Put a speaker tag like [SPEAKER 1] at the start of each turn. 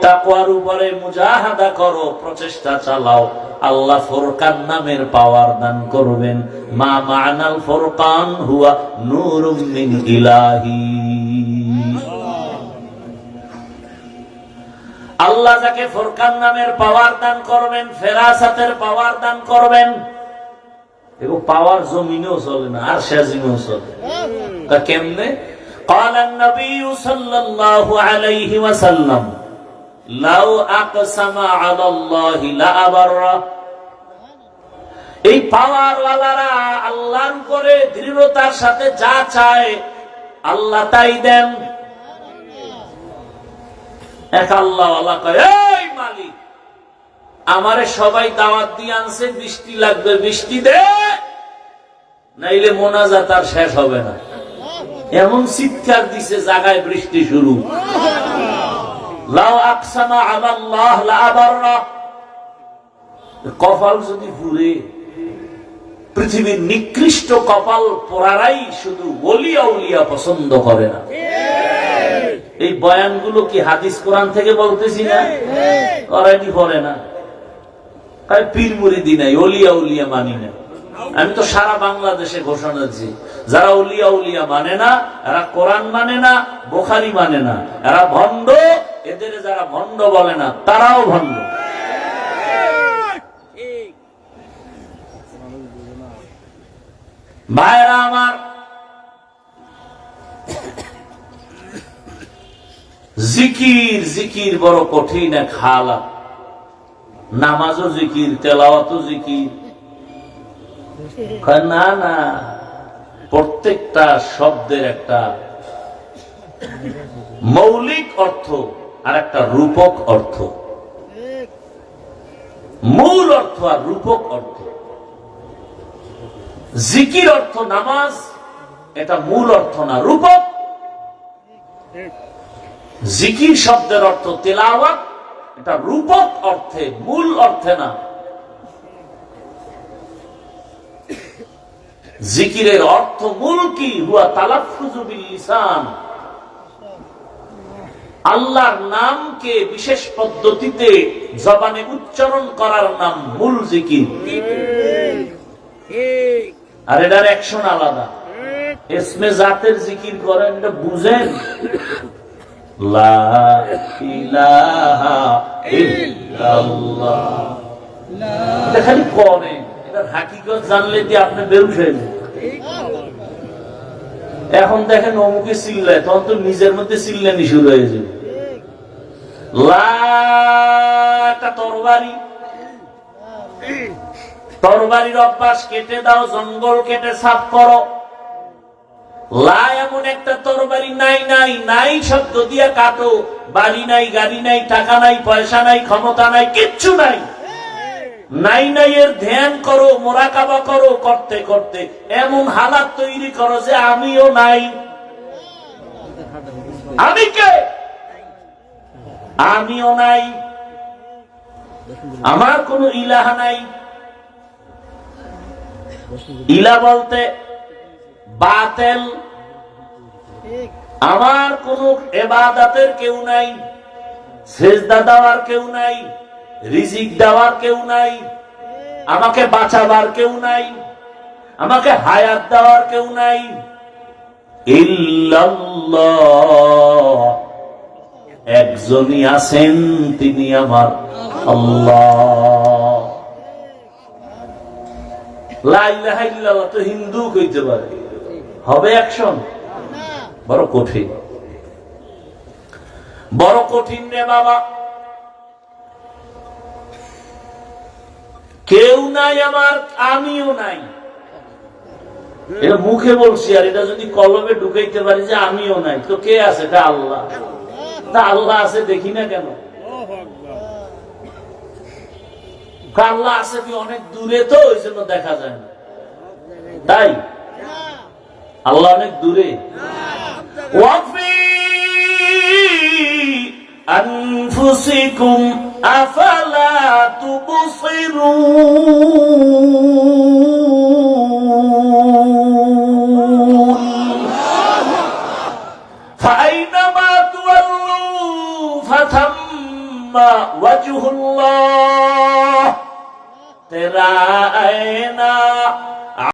[SPEAKER 1] তাকওয়ার উপরে মুজাহাদা করো প্রচেষ্টা চালাও আল্লাহ ফোরকান নামের পাওয়ার দান করবেন মা মানাল ফোরকান হুয়া নূরুম মিন ইলাহি আল্লাহ যাকে ফোরকান নামের পাওয়ার দান করবেন ফেরাসাতের পাওয়ার দান করবেন এবং পাওয়ার জমিনেও চলে না আর সেজিনেও চলে তা কেমনে قال النبي صلى الله عليه وسلم লাউ আল্লাহর উপরে দৃঢ়তার সাথে যা চায়, আল্লাহ তাই দেন। আমারে সবাই দাওয়াত দিয়ে আনছে, বৃষ্টি লাগবে, বৃষ্টি দে, নাইলে মোনাজা তার শেষ হবে না। এমন চিৎকার দিছে জায়গায় বৃষ্টি শুরু। কপাল যদি পুরে পৃথিবীর নিকৃষ্ট কপাল পোড়ারাই শুধু ওলিয়া উলিয়া পছন্দ করে না। এই বয়ানগুলো কি হাদিস কোরআন থেকে বলতেছি না? করাইনি পড়ে তাই অলিয়া উলিয়া না। আমি তো সারা বাংলাদেশে ঘোষণা দিচ্ছি যারা উলিয়া উলিয়া মানে না, এরা কোরআন মানে না, বোখারি মানে না, এরা ভণ্ড এদের যারা ভণ্ড বলে না, তারাও ভণ্ড। ভাইরা আমার, জিকির জিকির বড় কঠিন এক হালাত নামাজও জিকির, তেলাওয়াতও জিকির। না না, প্রত্যেকটা শব্দের একটা মৌলিক অর্থ আর একটা রূপক অর্থ। মূল অর্থ আর রূপক অর্থ। জিকির অর্থ নামাজ, এটা মূল অর্থ না রূপক। জিকির শব্দের অর্থ তেলাওয়াত, এটা রূপক অর্থে, মূল অর্থে না। জিকিরের অর্থ মূল কি? হুয়া তালাফুজু বিল লিসান। আল্লাহর নামকে বিশেষ পদ্ধতিতে জবানে উচ্চারণ করার নাম মূল জিকির। আর এটার অ্যাকশন আলাদা। এসমে জাতের জিকির করেন, এটা বুঝেন? খালি কনে এটার হাকিকত জানলে দিয়ে আপনি যাবেন। এখন দেখেন অমুকে চিল্লায়, তখন তো নিজের মধ্যে চিল্লানি শুরু হয়ে যাবে। তরবারির অভ্যাস কেটে দাও, জঙ্গল কেটে সাফ করো। লা এমন একটা তরবারি নাই নাই নাই শব্দ দিয়া কাটো। বাড়ি নাই, গাড়ি নাই, টাকা নাই, পয়সা নাই, ক্ষমতা নাই, কিচ্ছু নাই। নাই নাই এর ধ্যান করো, মোরাকাবা করো, করতে করতে। এমন হালাত তৈরি করো যে আমিও নাই। আমি কে? আমিও নাই। আমার কোনো ইলাহা নাই। ইলা বলতে বাতেল। আমার কোন এবাদাতের কেউ নাই সেজদা দেওয়ার কেউ নাই। রিজিক দেওয়ার কেউ নাই, আমাকে বাঁচাবার কেউ নাই, আমাকে হায়াত দেওয়ার কেউ নাই। একজনই আছেন, তিনি আমার আল্লাহ। তো হিন্দু কইতে পারে। হবে অ্যাকশন বড় কঠিন। বড় কঠিন রে বাবা। কেউ নাই আমার, আমিও নাই। এটা মুখে বলছি, আর এটা যদি কলমে ঢুকাইতে পারি যে আমিও নাই, তো কে আছে? এটা আল্লাহ। তা আল্লাহ আছে, দেখি না কেন? আল্লাহ আছে কি অনেক দূরে তো, ওই জন্য দেখা যায় না। তাই? আল্লাহ অনেক দূরে। ওয়াফি আনফুসিকুম أفلا تبصرون فأينما تولوا فثم وجه الله ترى أينا